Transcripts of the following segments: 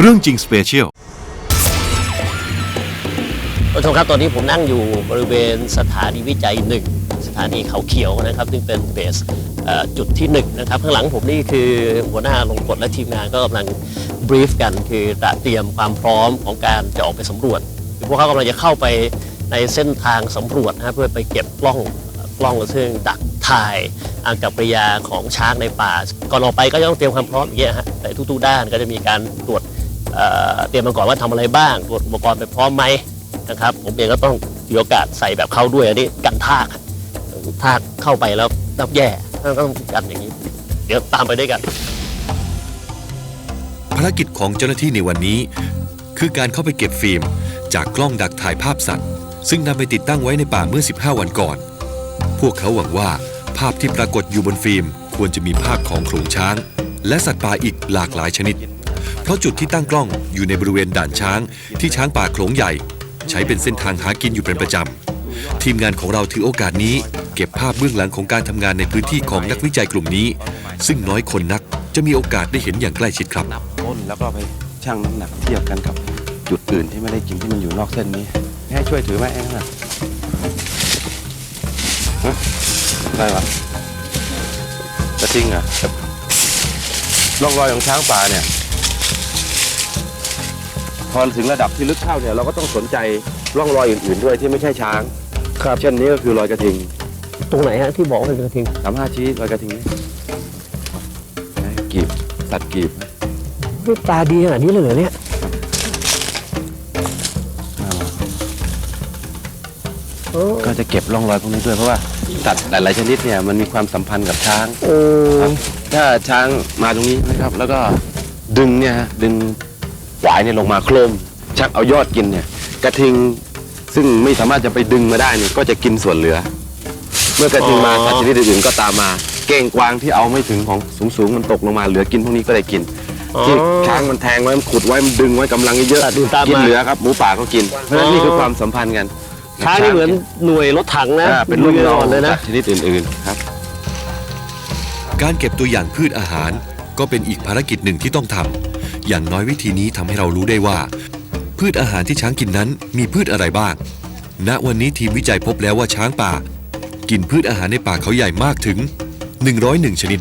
เรื่องจริงสเปเชียลท่านผู้ชมครับตอนนี้ผมนั่งอยู่บริเวณสถานีวิจัยหนึ่งสถานีเขาเขียวนะครับซึ่งเป็นเบสจุดที่หนึ่งนะครับข้างหลังผมนี่คือหัวหน้าลงกฎและทีมงานก็กำลังบรีฟกันคือเตรียมความพร้อมของการจะออกไปสำรวจพวกเขากำลังจะเข้าไปในเส้นทางสำรวจนะฮะเพื่อไปเก็บกล้องกล้องซึ่งดักถ่ายอากับปริยาของช้างในป่า ก่อนออกไปก็ต้องเตรียมความพร้อมอย่างเงี้ยฮะแต่ทุกๆด้านก็จะมีการตรวจ เตรียมมาก่อนว่าทำอะไรบ้างตรวจอุปกรณ์ไปพร้อมไหมนะครับ ผมเองก็ต้องมีโอกาสใส่แบบเข้าด้วยอันนี้กันทากทากเข้าไปแล้วรับแย่ต้องต้องกันอย่างนี้ เดี๋ยวตามไปด้วยกัน ภารกิจของเจ้าหน้าที่ในวันนี้ คือการเข้าไปเก็บฟิล์ม จากกล้องดักถ่ายภาพสัตว์ ซึ่งนำไปติดตั้งไว้ในป่าเมื่อ 15 วันก่อน พวกเขาหวังว่าภาพที่ปรากฏอยู่บนฟิล์ม ควรจะมีภาพของโขลงช้าง และสัตว์ป่าอีกหลากหลายชนิด เพราะจุดที่ตั้งกล้องอยู่ในบริเวณด่านช้าง ที่ช้างป่าโขลงใหญ่ ใช้เป็นเส้นทางหากินอยู่เป็นประจำ ทีมงานของเราถือโอกาสนี้ เก็บภาพเบื้องหลังของการทำงานในพื้นที่ของนักวิจัยกลุ่มนี้ ซึ่งน้อยคนนักจะมีโอกาสได้เห็นอย่างใกล้ชิดครับ นับต้นแล้วก็ไปชั่งน้ำหนักเทียบกันกับจุดอื่นที่ไม่ได้กินที่มันอยู่นอกเส้นนี้ ให้ช่วยถือไหมเองนะฮะได้ปะกระทิงเหรอะร่องรอยของช้างป่าเนี่ย อถึงระดับที่ลึกเข้าเนี่ยเราก็ต้องสนใจร่องรอยอื่น ๆ ด้วยที่ไม่ใช่ช้าง ครับเช่นนี้ก็คือรอยกระทิงตรงไหนฮะที่บอกว่าเป็นกระทิงสามห้าชี้รอยกระทิงนี่นะกีบสัตว์กีบนี่ตาดีขนาดนี้เลยเหรอเนี่ยอ่าโอ้ก็จะเก็บร่องรอยพวกนี้ด้วยเพราะว่าสัตว์หลายๆชนิดเนี่ยมันมีความสัมพันธ์กับช้าง โอ้ ครับถ้าช้างมาตรงนี้นะครับ แล้วก็ดึงเนี่ยฮะดึง หวายเนี่ยลงมาโครมชักเอายอดกินเนี่ย กระทิงซึ่งไม่สามารถจะไปดึงมาได้เนี่ยก็จะกินส่วนเหลือ เมื่อกระทิงมาสัตว์ชนิดอื่นๆก็ตามมา เก้งกวางที่เอาไม่ถึงของสูงๆมันตกลงมาเหลือกินพวกนี้ก็ได้กินที่ช้างมันแทงไว้มันขุดไว้มันดึงไว้กำลังเยอะสัตว์อื่นตามกินมาเหลือครับหมูป่าก็กินเพราะฉะนั้นนี่คือความสัมพันธ์กันช้างนี่เหมือนหน่วยรถถังนะอ่าเป็นลูกน้องเลยสันะตว์ชนิดอื่นๆครับ การเก็บตัวอย่างพืชอาหาร ก็เป็นอีกภารกิจหนึ่งที่ต้องทำ อย่างน้อยวิธีนี้ทำให้เรารู้ได้ว่า พืชอาหารที่ช้างกินนั้นมีพืชอะไรบ้าง ณ วันนี้ทีมวิจัยพบแล้วว่าช้างป่า กินพืชอาหารในป่าเขาใหญ่มากถึง 101 ชนิด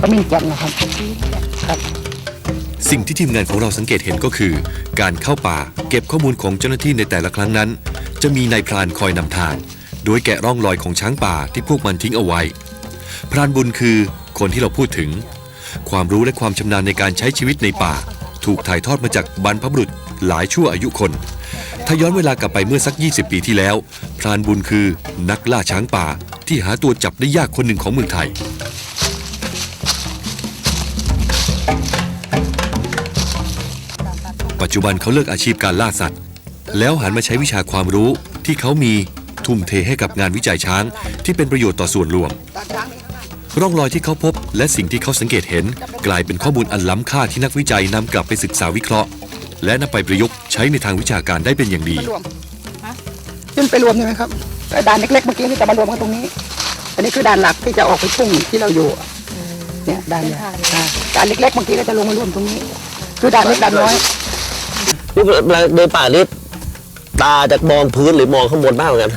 ก็มีแก่นนะครับ สิ่งที่ทีมงานของเราสังเกตเห็นก็คือ การเข้าป่าเก็บข้อมูลของเจ้าหน้าที่ในแต่ละครั้งนั้น จะมีนายพรานคอยนำทาง โดยแกะร่องรอยของช้างป่าที่พวกมันทิ้งเอาไว้ พรานบุญคือ คนที่เราพูดถึง ความรู้และความชำนาญในการใช้ชีวิตในป่า ถูกถ่ายทอดมาจากบรรพบุรุษหลายชั่วอายุคน ถ้าย้อนเวลากลับไปเมื่อสัก 20 ปีที่แล้ว พรานบุญคือนักล่าช้างป่าที่หาตัวจับได้ยากคนหนึ่งของเมืองไทย ปัจจุบันเขาเลิกอาชีพการล่าสัตว์ แล้วหันมาใช้วิชาความรู้ที่เขามีทุ่มเทให้กับงานวิจัยช้างที่เป็นประโยชน์ต่อส่วนรวม ร่องรอยที่เขาพบ และสิ่งที่เขาสังเกตเห็น กลายเป็นข้อมูลอันล้ำค่าที่นักวิจัยนำกลับไปศึกษาวิเคราะห์ และนำไปประยุกต์ใช้ในทางวิชาการได้เป็นอย่างดีรวมขึ้นไปรวมใช่ไหมครับแต่ด่านเล็กๆเมื่อกี้นี่จะมารวมกันตรงนี้ อันนี้คือด่านหลักที่จะออกไปทุ่งที่เราอยู่อะเนี่ยด่านใหญ่อ่าด่านเล็กๆเมื่อกี้ก็จะลงมารวมตรงนี้ คือด่านเล็กด่านน้อย นี่เวลาเดินป่านี่ตาจะมองพื้นหรือมองข้างบนบ้างเหมือนกัน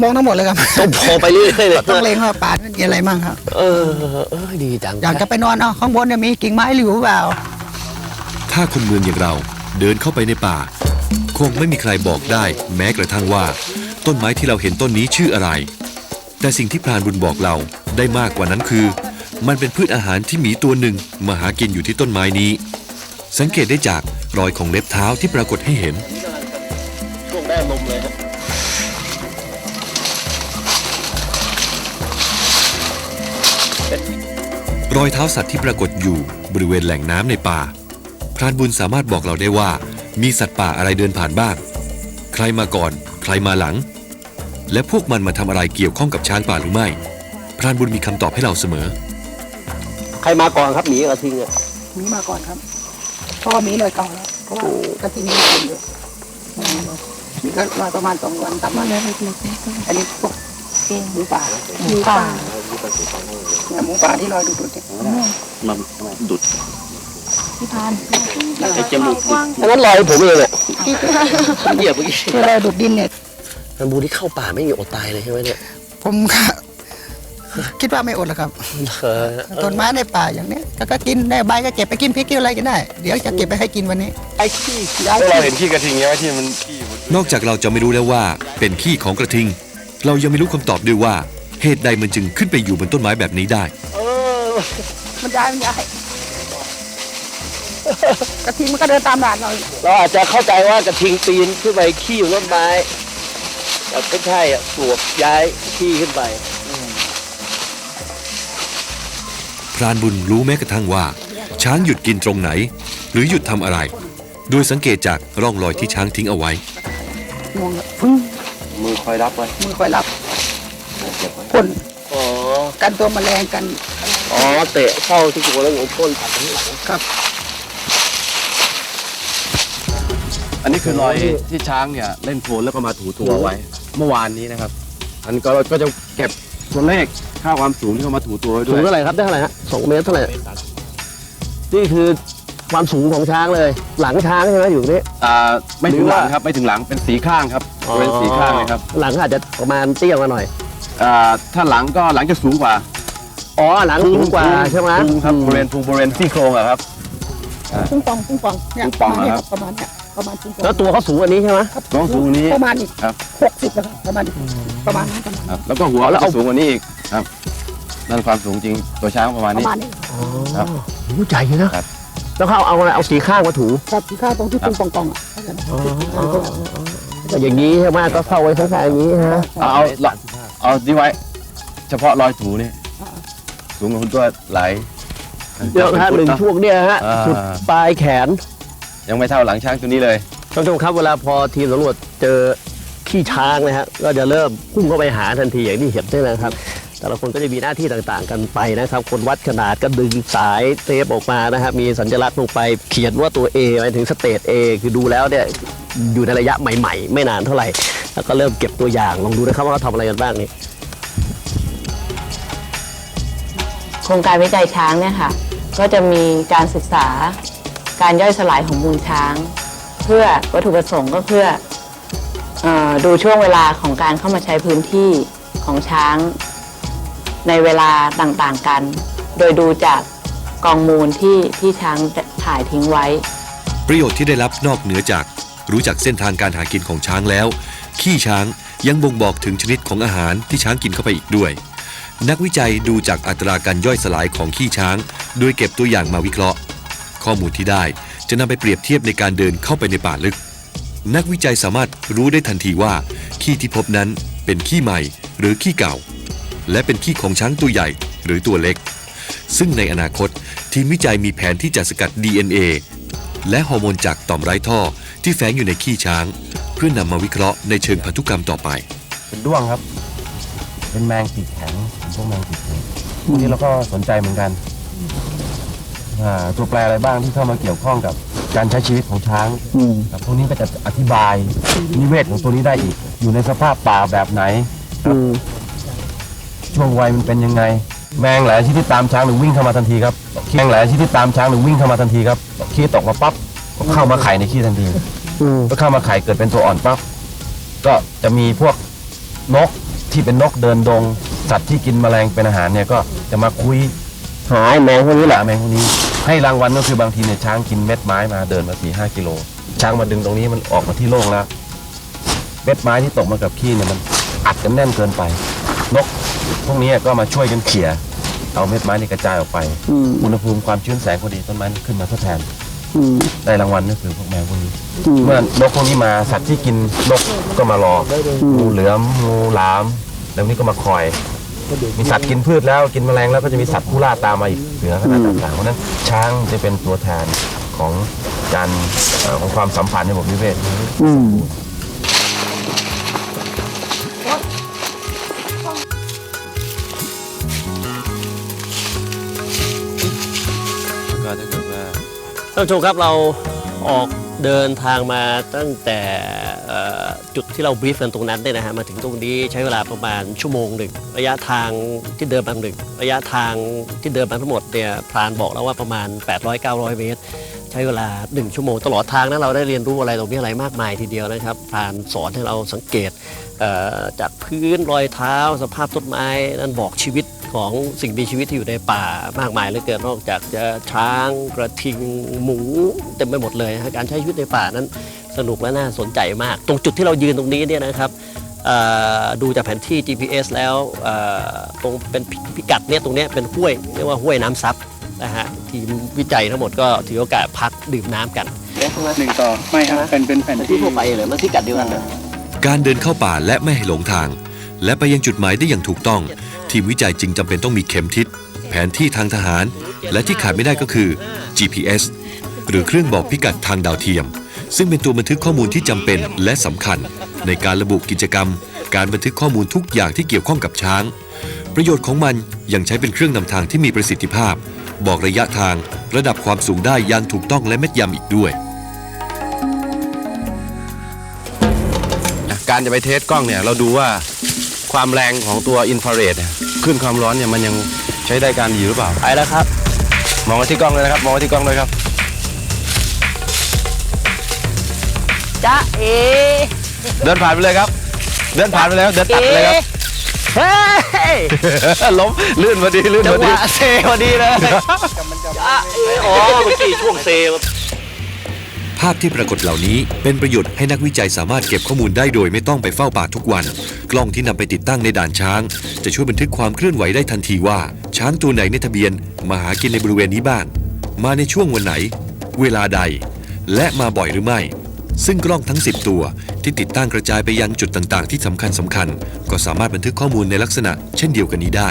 มองทั้งหมดเลยครับ ต้องพอไปเรื่อยๆเลยต้องเล็งว่าป่ามันมีอะไรบ้างครับเออเออดีจังอยากจะไปนอนเอาข้างบนเนี่ยมีกิ่งไม้หรือเปล่า ถ้าคนเมืองอย่างเราเดินเข้าไปในป่า คงไม่มีใครบอกได้ แม้กระทั่งว่า ต้นไม้ที่เราเห็นต้นนี้ชื่ออะไร แต่สิ่งที่พรานบุญบอกเราได้มากกว่านั้นคือ มันเป็นพืชอาหารที่หมีตัวหนึ่งมาหากินอยู่ที่ต้นไม้นี้ สังเกตได้จากรอยของเล็บเท้าที่ปรากฏให้เห็นช่วงได้ลมเลยครับ รอยเท้าสัตว์ที่ปรากฏอยู่บริเวณแหล่งน้ำในป่า พรานบุญสามารถบอกเราได้ว่า มีสัตว์ป่าอะไรเดินผ่านบ้าง ใครมาก่อน ใครมาหลัง และพวกมันมาทำอะไรเกี่ยวข้องกับช้างป่าหรือไม่ พรานบุญมีคำตอบให้เราเสมอ ใครมาก่อนครับหมีกับกระทิงอะมีมาก่อนครับ เพราะว่ามีเลยเก่าแล้วเพราะว่ากระทิงมีคนเยอะมีก็มาประมาณสองวันสามวันอันนี้พวกหมูป่าหมูป่า เนี่ยหมูป่าที่ลอยดุดๆเนี่ยมันดุดพี่พานไอ้จมูกกว้างอันนั้นรอยผมเองอะเหยียบเมื่อกี้ที่ลอยดุดดินเนี่ยทันบูที่เข้าป่าไม่มีอดตายเลยใช่ไหมเนี่ย ผมก็คิดว่าไม่อดหรอกครับเออต้นไม้ในป่าอย่างเนี้ยก็ก็กินได้ใบก็เก็บไปกินพริกกินอะไรกันได้ เดี๋ยวจะเก็บไปให้กินวันนี้ไอ้ขี้ย้ายเราเห็นขี้กระทิงใช่ไหมที่มันขี้มันนอกจากเราจะไม่รู้แล้วว่า เป็นขี้ของกระทิง เรายังไม่รู้คำตอบด้วยว่า เหตุใดมันจึงขึ้นไปอยู่บนต้นไม้แบบนี้ได้ เออ มันย้ายมันย้ายกระทิงมันก็เดินตามหลานเราเราอาจจะเข้าใจว่ากระทิงปีนขึ้นไปขี้อยู่ต้นไม้แต่ไม่ใช่อะปลวกย้ายขี้ขึ้นไป พรานบุญรู้แม้กระทั่งว่า ช้างหยุดกินตรงไหน หรือหยุดทำอะไร โดยสังเกตจากร่องรอยที่ช้างทิ้งเอาไว้งวงแล้วฟึ้งมือคอยรับไว้มือคอยรับ พ่นอ๋อ กันตัวแมลงกันอ๋อ เตะเข้าที่หัวแล้วหัวก้นตัดที่หลังครับ อันนี้คือรอยที่ช้างเนี่ยเล่นโคลนแล้วก็มาถูตัวไว้ เมื่อวานนี้นะครับ อันก็เราก็จะเก็บตัวเลขค่าความสูงที่เขามาถูตัวไว้ด้สูวงยเท่าไหร่ครับได้เท่าไหร่ฮะสองเมตรเท่าไหร่นี่คือความสูงของช้างเลย หลังช้างใช่ไหมอยู่ตรงนี้ อ่าไม่ถึงหรือหลัว่างครับไม่ถึงหลังเป็นสีข้างครับเป็นสีข้างเลยครับ หลังอาจจะประมาณเตี้ยมาหน่อย อ่าถ้าหลังก็หลังจะสูงกว่าอ๋อหลังสูงกว่าใช่ไหมพุงครับบริเวณพุงบริเวณซี่โครงอะครับ ปุ้งปองปุ้งปองเนี่ยปุ้งปองประมาณเหรอเนี้ครับ ประมาณเนี้ยประมาณปุ้งปองแล้วตัวเขาสูงกว่านี้ใช่ไหมครับน้องสูงกว่านี้ประมาณอีกครับ หกสิบนะครับประมาณอีกประมาณนั้นประมาณครับแล้วก็หัวก็จะสูงกว่านี้อีกครับนั่นความสูงจริงตัวช้างประมาณปนี้ระมาณนี้ครับ โอ้ใหญ่อยู่นะ ครับ แล้วเขาเอาอะไรเอาสีข้างมาถูครับที่ข้าวตรงที่ปุ้งปองปองอะก็อย่างนี้ใช่ไหมก็เข้าไว้ข้างๆอย่างนี้ฮะเอาเอา เอาเอาดีไว้ เฉพาะรอยถูนี่สูงกว่าคุณตัวไหลเดี๋ยวฮะหนึ่งช่วงเนี่ยฮะอ่าสุดปลายแขนยังไม่เท่าหลังช้างตัวนี้เลย ท่านผู้ชมครับเวลาพอทีมสำรวจเจอขี้ช้างนะฮะก็จะเริ่มพุ่งเข้าไปหาทันทีอย่างที่เห็นใช่ไหมครับ แต่ละคนก็จะมีหน้าที่ต่างๆ กันไปนะครับ คนวัดขนาดก็ดึงสายเทปออกมานะครับ มีสัญลักษณ์ลงไปเขียนว่าตัว A หมายถึงสเตจ A คือดูแล้วเนี่ยอยู่ในระยะใหม่ ๆ ไม่นานเท่าไหร่ แล้วก็เริ่มเก็บตัวอย่างลองดูนะครับว่าเขาทำอะไรกันบ้างนี่โครงการวิจัยช้างเนี่ยค่ะ ก็จะมีการศึกษาการย่อยสลายของมูลช้าง เพื่อวัตถุประสงค์ก็เพื่อออดูช่วงเวลาของการเข้ามาใช้พื้นที่ของช้าง ในเวลาต่างๆกัน โดยดูจากกองมูลที่ที่ช้างถ่ายทิ้งไว้ ประโยชน์ที่ได้รับนอกเหนือจากรู้จักเส้นทางการหากินของช้างแล้ว ขี้ช้างยังบ่งบอกถึงชนิดของอาหารที่ช้างกินเข้าไปอีกด้วย นักวิจัยดูจากอัตราการย่อยสลายของขี้ช้าง โดยเก็บตัวอย่างมาวิเคราะห์ ข้อมูลที่ได้จะนำไปเปรียบเทียบในการเดินเข้าไปในป่าลึก นักวิจัยสามารถรู้ได้ทันทีว่า ขี้ที่พบนั้นเป็นขี้ใหม่หรือขี้เก่า และเป็นขี้ของช้างตัวใหญ่หรือตัวเล็ก ซึ่งในอนาคตทีมวิจัยมีแผนที่จะสกัด DNA และฮอร์โมนจากต่อมไร้ท่อที่แฝงอยู่ในขี้ช้าง เพื่อนำมาวิเคราะห์ในเชิงพันธุกรรมต่อไป เป็นด้วงครับ เป็นแมงปีกแข็งเป็นพวกแมงปีกแข็งพวกนี้เราก็สนใจเหมือนกันอ่าตัวแปรอะไรบ้างที่เข้ามาเกี่ยวข้องกับการใช้ชีวิตของช้างครับพวกนี้ก็จะอธิบายนิเวศของตัวนี้ได้อีก อยู่ในสภาพป่าแบบไหน ช่วงวัยมันเป็นยังไง แมงหลายชนิดตามช้างหนึ่งวิ่งเข้ามาทันทีครับแมงหลายชนิดตามช้างหนึ่งวิ่งเข้ามาทันทีครับขี้ตกมาปั๊บก็เข้ามาไข่ในขี้ทันทีก็เข้ามาไข่เกิดเป็นตัวอ่อนปั๊บก็จะมีพวกนกที่เป็นนกเดินดง สัตว์ที่กินแมลงเป็นอาหารเนี่ยก็จะมาคุย หายแมงพวกนี้แหหละลาแมงพวกนี้ให้รางวัลก็คือบางทีเนี่ยช้างกินเม็ดไม้มาเดินมาสี่ห้ากิโล ช้างมาดึงตรงนี้มันออกมาที่โล่งแล้ว เม็ดไม้ที่ตกมากับขี้เนี่ยมันอัดกันแน่นเกินไป นก พวกนี้ก็มาช่วยกันเขี่ยเอาเม็ดไม้นี่กระจายออกไปอุณหภูมิความชื้นแสงพอดีต้นไม้ขึ้นมาทดแทนได้รางวัลก็คือพวกแมวพวกนี้เมื่อนกพวกนี้มาสัตว์ที่กินนกก็มารอองูเหลือมงูหลาม แล้วนี้ก็มาคอย มีสัตว์กินพืชแล้วกินแมลงแล้วก็จะมีสัตว์ผู้ล่าตามมาอีกเสือขนาดต่างๆเพราะฉะนั้นช้างจะเป็นตัวแทนของการเอ่อของความสัมพันธ์ในระบบนิเวศก็ ท่านผู้ชมครับเราออกเดินทางมาตั้งแต่จุดที่เราบีฟกันตรงนั้นเนี่ยนะฮะมาถึงตรงนี้ใช้เวลาประมาณชั่วโมงหนึ่งระยะทางที่เดินมาหนึ่งระยะทางที่เดินมาทั้งหมดเนี่ยพรานบอกแล้วว่าประมาณ 800-900 เมตร ใช้เวลา 1 ชั่วโมง ตลอดทางนั้นเราได้เรียนรู้อะไรตรงนี้อะไรมากมายทีเดียวนะครับพรานสอนให้เราสังเกตจากพื้นรอยเท้า สภาพต้นไม้นั่นบอกชีวิต ของสิ่งมีชีวิตที่อยู่ในป่ามากมายเหลือเกินนอกจากจะช้างกระทิงหมูเต็มไปหมดเลยนะฮะการใช้ชีวิตในป่านั้นสนุกและน่าสนใจมาก ตรงจุดที่เรายืนตรงนี้เนี่ยนะครับเอ่อดูจากแผนที่ GPS แล้วเอ่อตรงเป็นพิพิกัดเนี่ยตรงเนี้ยเป็นห้วยเรียกว่าห้วยน้ำซับนะฮะทีมวิจัยทั้งหมดก็ถือโอกาสพักดื่มน้ำกันหนึ่งต่อไม่ครับเป็นเป็นแผ่นที่ทั่วไปเลยมันพิกัดเดียวกันเลยการเดินเข้าป่าและไม่ให้หลงทาง และไปยังจุดหมายได้อย่างถูกต้อง ทีมวิจัยจึงจำเป็นต้องมีเข็มทิศ แผนที่ทางทหาร และที่ขาดไม่ได้ก็คือ GPS หรือเครื่องบอกพิกัดทางดาวเทียม ซึ่งเป็นตัวบันทึกข้อมูลที่จำเป็นและสำคัญ ในการระบุกิจกรรม การบันทึกข้อมูลทุกอย่างที่เกี่ยวข้องกับช้าง ประโยชน์ของมันยังใช้เป็นเครื่องนำทางที่มีประสิทธิภาพ บอกระยะทาง ระดับความสูงได้อย่างถูกต้องและแม่นยำอีกด้วย การจะไปเทสกล้องเนี่ยเราดูว่า ความแรงของตัวอินฟราเรดเนี่ยขึ้นความร้อนเนี่ยมันยังใช้ได้การอยู่หรือเปล่าไปแล้วครับ มองมาที่กล้องเลยนะครับ มองมาที่กล้องเลยครับจ้าเอเดินผ่านไปเลยครับ เดินผ่านไปแล้วเดินตัดไปเลยครับเฮ้ยล้มลื่นพอดีลื่นจัพงอหดีวะเซพอดีเลยจ้าเออ๋อเมื่อกี้ช่วงเซ ภาพที่ปรากฏเหล่านี้เป็นประโยชน์ให้นักวิจัยสามารถเก็บข้อมูลได้โดยไม่ต้องไปเฝ้าป่าทุกวัน กล้องที่นำไปติดตั้งในด่านช้าง จะช่วยบันทึกความเคลื่อนไหวได้ทันทีว่า ช้างตัวไหนในทะเบียน มาหากินในบริเวณนี้บ้าง มาในช่วงวันไหน เวลาใด และมาบ่อยหรือไม่ ซึ่งกล้องทั้ง 10 ตัว ที่ติดตั้งกระจายไปยังจุดต่างๆ ที่สำคัญสำคัญ ก็สามารถบันทึกข้อมูลในลักษณะ เช่นเดียวกันนี้ได้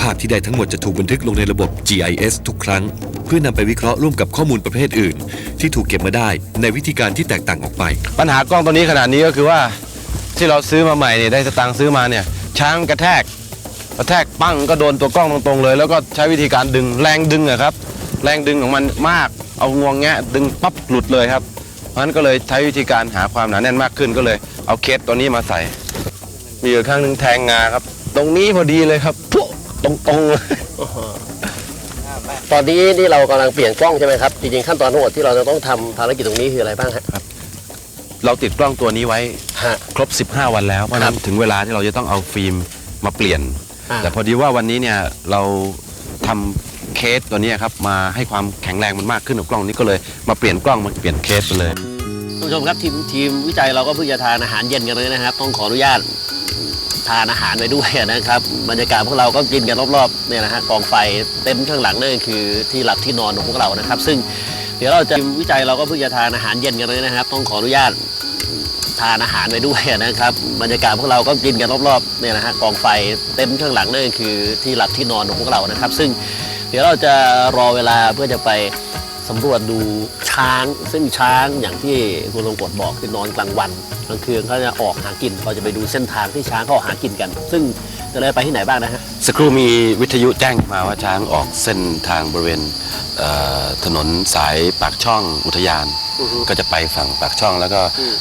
ภาพที่ได้ทั้งหมดจะถูกบันทึกลงในระบบ GIS ทุกครั้ง เพื่อนำไปวิเคราะห์ร่วมกับข้อมูลประเภทอื่น ที่ถูกเก็บมาได้ในวิธีการที่แตกต่างออกไป ปัญหากล้องตัวนี้ขนาดนี้ก็คือว่าที่เราซื้อมาใหม่เนี่ยได้สตางค์ซื้อมาเนี่ย ช้างกระแทก กระแทกปั้งก็โดนตัวกล้องตรงๆเลย แล้วก็ใช้วิธีการดึงแรงดึงอะครับ แรงดึงของมันมาก เอางวงแงะดึงปั๊บหลุดเลยครับเพราะฉะนั้นก็เลยใช้วิธีการหาความหนาแน่นมากขึ้นก็เลย เอาเคสตัวนี้มาใส่ มีอยู่ครั้งหนึ่งแทงงาครับ ตรงนี้พอดีเลยครับปุ๊ ตรงๆเลยตอนนี้นี่เรากำลังเปลี่ยนกล้องใช่ไหมครับ จริงๆขั้นตอนทั้งหมดที่เราจะต้องทำภารกิจตรงนี้คืออะไรบ้างฮะ เราติดกล้องตัวนี้ไว้ฮะครบ 15 วันแล้วเพราะฉะนั้นถึงเวลาที่เราจะต้องเอาฟิล์มมาเปลี่ยน อ่า แต่พอดีว่าวันนี้เนี่ยเราทำเคสตัวนี้ครับมาให้ความแข็งแรงมันมากขึ้นกับกล้องนี้ก็เลยมาเปลี่ยนกล้องมาเปลี่ยนเคสไปเลย ท่านผู้ชมครับทีมทีมวิจัยเราก็เพิ่งจะทานอาหารเย็นกันเลยนะครับ ต้องขออนุญาต ทานอาหารไปด้วยนะครับบรรยากาศพวกเราก็กินกันรอบๆเนี่ยนะฮะกองไฟเต็มข้างหลังนั่นคือที่หลับที่นอนของพวกเรานะครับ ซึ่งเดี๋ยวเราจะวิจัยเราก็เพิ่งจะทานอาหารเย็นกันเลยนะครับ ต้องขออนุญาตทานอาหารไปด้วยนะครับบรรยากาศพวกเราก็กินกันรอบๆเนี่ยนะฮะกองไฟเต็มข้างหลังนั่นคือที่หลับที่นอนของพวกเรานะครับ ซึ่งเดี๋ยวเราจะรอเวลาเพื่อจะไป สำรวจดูช้างซึ่งช้างอย่างที่คุณลงกฎบอกคือนอนกลางวันกลางคืนเขาจะออกหากินเราจะไปดูเส้นทางที่ช้างเขาออกหากินกัน ซึ่งจะเลยไปที่ไหนบ้างนะฮะสักครู่มีวิทยุแจ้งมาว่าช้างออกเส้นทางบริเวณเอ่อถนนสายปากช่องอุทยานอือฮึก็จะไปฝั่งปากช่องแล้วก็อืม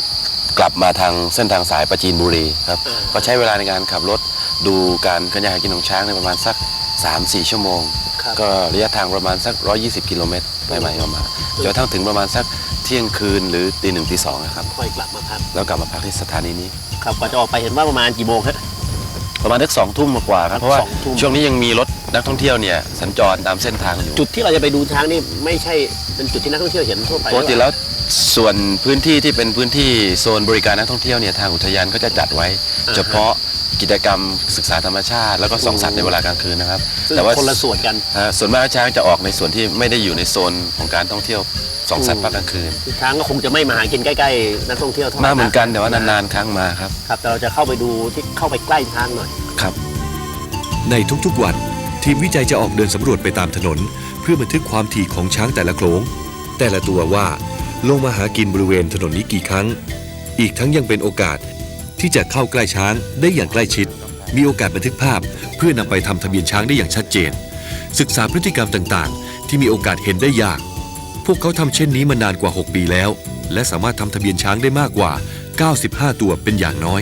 กลับมาทางเส้นทางสายประจีนบุรีครับอ่าก็ใช้เวลาในการขับรถดูการเคลื่อนย้ายหากินของช้างในประมาณสัก 3-4 ชั่วโมงครับ ก็ระยะทางประมาณสัก 120 กิโลเมตรไปใหม่ๆมาจนกระทั่งถึงประมาณสักเที่ยงคืนหรือตีหนึ่งตีสองนะครับ ค่อยกลับมาพักแล้วกลับมาพักที่สถานีนี้ ครับกว่าจะออกไปเห็นว่าประมาณกี่โมงฮะ ประมาณสักสองทุ่มกว่าครับ เพราะว่าสองทุ่ม ช่วงนี้ยังมีรถนักท่องเที่ยวเนี่ยสัญจรตามเส้นทางอยู่จุดที่เราจะไปดูช้างนี่ไม่ใช่เป็นจุดที่นักท่องเที่ยวเห็นทั่วไปปกติแล้วส่วนพื้นที่ที่เป็นพื้นที่โซนบริการนักท่องเที่ยวเนี่ยทางอุทยานก็จะจัดไว้ เฉพาะ กิจกรรมศึกษาธรรมชาติ แล้วก็ส่องสัตว์ในเวลากลางคืนนะครับ ซึ่งแต่ว่าคนละส่วนกันฮะส่วนมากช้างจะออกในส่วนที่ไม่ได้อยู่ในโซนของการท่องเที่ยวส่องสัตว์ภาคกลางคืนช้างก็คงจะไม่มาหากินใกล้ๆ นักท่องเที่ยวเท่าไหร่มาเหมือนกันแต่ว่านานๆครั้งมาครับครับแต่เราจะเข้าไปดูที่เข้าไปใกล้ช้างหน่อย ครับ ในทุกๆวัน ทีมวิจัยจะออกเดินสำรวจไปตามถนน เพื่อบันทึกความถี่ของช้างแต่ละโขลงแต่ละตัวว่า ลงมาหากินบริเวณถนนนี้กี่ครั้ง อีกทั้งยังเป็นโอกาส ที่จะเข้าใกล้ช้างได้อย่างใกล้ชิด มีโอกาสบันทึกภาพ เพื่อนำไปทำทะเบียนช้างได้อย่างชัดเจน ศึกษาพฤติกรรมต่างๆ ที่มีโอกาสเห็นได้ยาก พวกเขาทำเช่นนี้มานานกว่า 6 ปีแล้ว และสามารถทำทะเบียนช้างได้มากกว่า 95 ตัวเป็นอย่างน้อย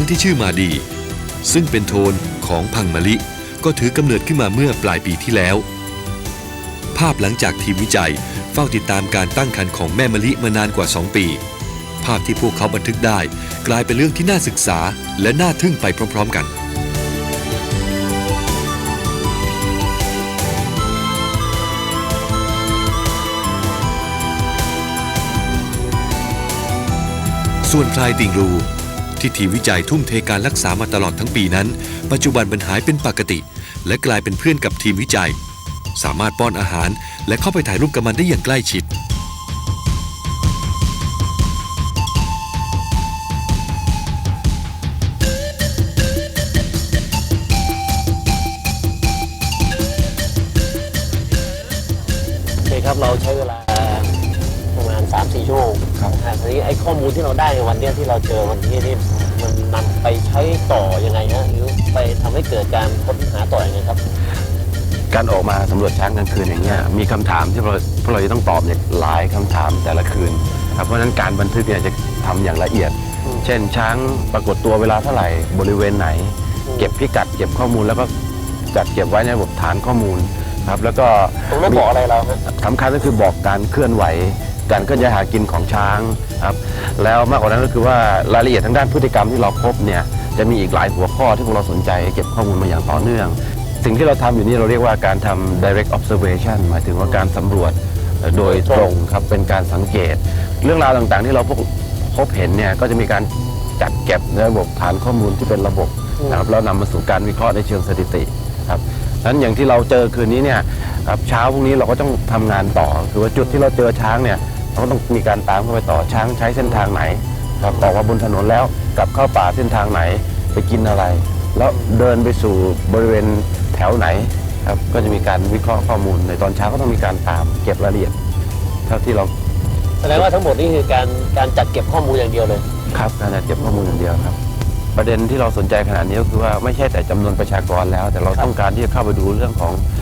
างที่ชื่อมาดี ซึ่งเป็นโทนของพังมะลิ ก็ถือกำเนิดขึ้นมาเมื่อปลายปีที่แล้ว ภาพหลังจากทีมวิจัยเฝ้าติดตามการตั้งครรภ์ของแม่มะลิมานานกว่า 2 ปี ภาพที่พวกเขาบันทึกได้ กลายเป็นเรื่องที่น่าศึกษาและน่าทึ่งไปพร้อม ๆ กันส่วนพลายติงรู ที่ทีมวิจัยทุ่มเทการรักษามาตลอดทั้งปีนั้น ปัจจุบันมันหายเป็นปกติ และกลายเป็นเพื่อนกับทีมวิจัย สามารถป้อนอาหาร และเข้าไปถ่ายรูปกับมันได้อย่างใกล้ชิดโอเคครับเราใช้เวลาประมาณ3-4ชั่วโมงนะฮะทีนี้ไอ้ข้อมูลที่เราได้ในวันเนี้ยที่เราเจอวันนี้นี่มั นนำไปใช้ต่อยังไงฮะหรือไปทำให้เกิดการค้นหาต่อยังไงครับ การออกมาสำรวจช้างกลางคืนอย่างเงี้ยมีคำถามที่เราพวกเราจะต้องตอบเนี่ยหลายคำถามแต่ละคืนครับเพราะฉะนั้นการบันทึกเนี่ยจะทำอย่างละเอียดเช่นช้างปรากฏตัวเวลาเท่าไหร่บริเวณไหน เก็บพิกัดเก็บข้อมูลแล้วก็จัดเก็บไว้ในระบบฐานข้อมูลครับแล้วก็ ตรงนั้นบอกอะไรเราฮะ สำคัญก็คือบอกการเคลื่อนไหว การเคลื่อนย้ายหากินของช้างครับแล้วมากกว่านั้นก็คือว่ารายละเอียดทางด้านพฤติกรรมที่เราพบเนี่ยจะมีอีกหลายหัวข้อที่พวกเราสนใจเก็บข้อมูลมาอย่างต่อเนื่อง สิ่งที่เราทำอยู่นี่เราเรียกว่าการทำ direct observation หมายถึงว่าการสำรวจโดยตรงครับเป็นการสังเกต เรื่องราวต่างๆ ที่เราพบพบเห็นเนี่ยก็จะมีการจัดเก็บในระบบฐานข้อมูลที่เป็นระบบนะครับแล้วนำมาสู่การวิเคราะห์ในเชิงสถิติครับนั้นอย่างที่เราเจอคืนนี้เนี่ยครับเช้าพรุ่งนี้เราก็ต้องทำงานต่อ คือว่าจุดที่เราเจอช้างเนี่ย เราก็ต้องมีการตามเข้าไปต่อช้างใช้เส้นทางไหนครับออกมาบนถนนแล้วกลับเข้าป่าเส้นทางไหนไปกินอะไร แล้วเดินไปสู่บริเวณแถวไหนครับก็จะมีการวิเคราะห์ข้อมูล ในตอนเช้าก็ต้องมีการตามเก็บรายละเอียด เท่าที่เราแสดงว่าทั้งหมดนี่คือการการจัดเก็บข้อมูลอย่างเดียวเลย ครับการจัดเก็บข้อมูลอย่างเดียวครับ ประเด็นที่เราสนใจขนาดนี้ก็คือว่าไม่ใช่แต่จำนวนประชากรแล้ว แต่เราต้องการที่จะเข้าไปดูเรื่องของเออ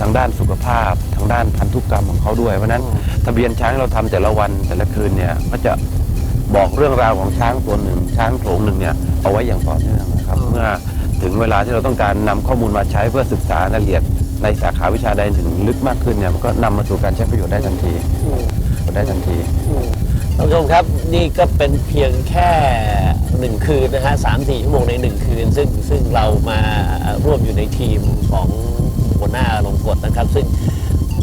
ทางด้านสุขภาพ ทางด้านพันธุกรรมของเขาด้วยเพราะฉะนั้นทะเบียนช้างที่เราทำแต่ละวันแต่ละคืนเนี่ยก็จะบอกเรื่องราวของช้างตัวหนึ่ง ช้างโขลงหนึ่งเนี่ยเอาไว้อย่างต่อเนื่องนะครับเมื่อถึงเวลาที่เราต้องการนำข้อมูลมาใช้เพื่อศึกษารายละเอียดในสาขาวิชาใดถึงลึกมากขึ้นเนี่ยมันก็นำมาสู่การใช้ประโยชน์ได้ทันทีได้ทันทีท่านผู้ชมครับนี่ก็เป็นเพียงแค่หนึ่งคืนนะฮะสามสี่ชั่วโมงในหนึ่งคืน ซึ่งซึ่งเรามาร่วมอยู่ในทีมของ หัวหน้าลงกฎนะครับ ซึ่ง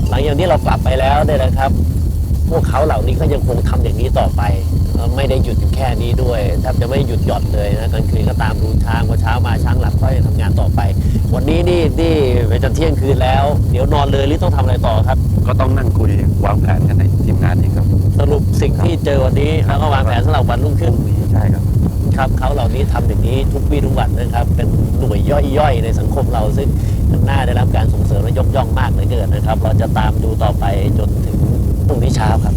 หลังจากนี้เรากลับไปแล้วเนี่ยนะครับ พวกเขาเหล่านี้ก็ยังคงทำอย่างนี้ต่อไปเอ่อไม่ได้หยุดอยู่แค่นี้ด้วยแทบจะไม่หยุดหย่อนเลยนะกลางคืนก็ตามดูช้างพอเช้ามาช้างหลับก็ยังทำงานต่อไป วันนี้นี่นี่ไปจนเที่ยงคืนแล้ว เดี๋ยวนอนเลยหรือต้องทำอะไรต่อครับ ก็ต้องนั่งคุยวางแผนกันในทีมงานเองครับ สรุปสิ่งที่เจอวันนี้แล้วก็วางแผนสำหรับวันรุ่งขึ้นใช่ครับ ครับเขาเหล่านี้ทำอย่างนี้ทุกวี่ทุกวันนะครับ เป็นหน่วยย่อยๆ ในสังคมเราซึ่งน่าได้รับการส่งเสริมและยกย่องมากเหลือเกินนะครับ เราจะตามดูต่อไปจนถึงพรุ่งนี้เช้าครับ